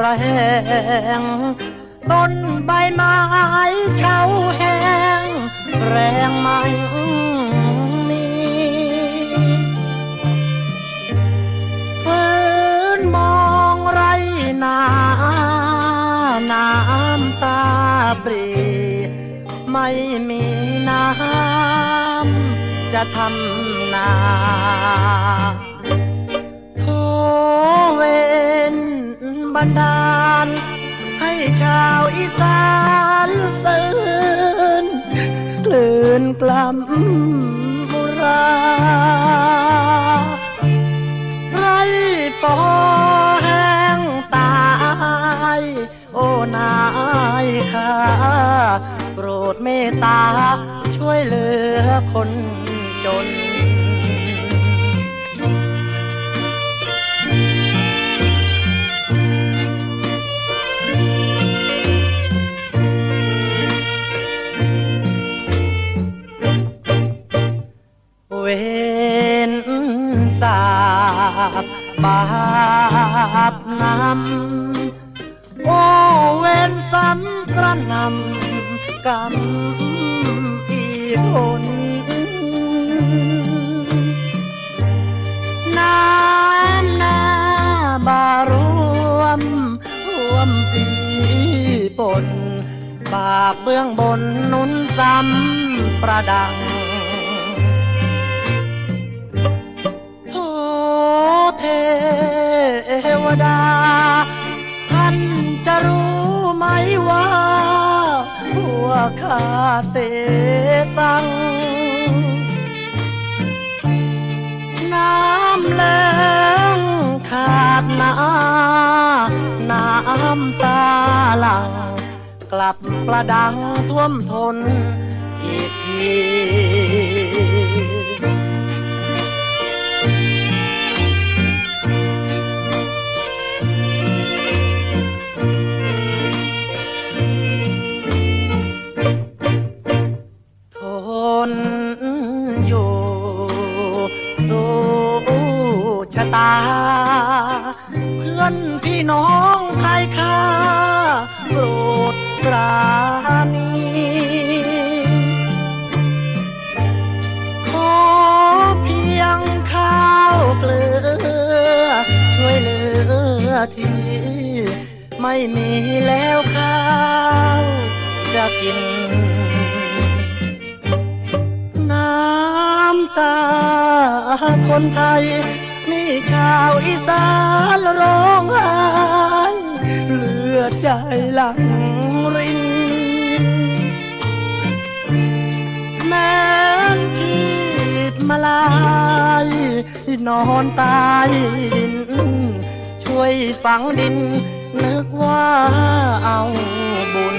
ระแหงต้นใบไม้เฉาแห้งแรงไม่มีพื้นมองไรนาน้ำตาปรี ไม่มีน้ำจะทำนา นดาล ให้ชาวอีสานสื่นกลืนกล่ำบุราไรปอแห้งตาย โอ้นายค่ะโปรดเมตตาช่วยเหลือคนจน นสาบบาปนำโอเวนซ้ำกระนำกรรมอีผลน้ำหน้าบารวมท่วมปีปนบาปเบื้องบนนุนซ้ำประดัง ดา ท่านจะรู้ไหมว่าพวกข้าเตตัง น้ำแล้งขาดนาน้ำตาหลัง กลับประดังท่วมทนอีกที ชะตา เพื่อนพี่น้องใครค่าโปรดปราณีขอเพียงข้าวเกลือ ช่วยเหลือทีไม่มีแล้วข้าวจะกิน น้ำตาคนไทย ชาวอีสานร้องไห้เลือดใจหลังรินแม้นชีพมาลายนอนตายดิน ช่วยฝังดิน นึกว่าเอาบุญ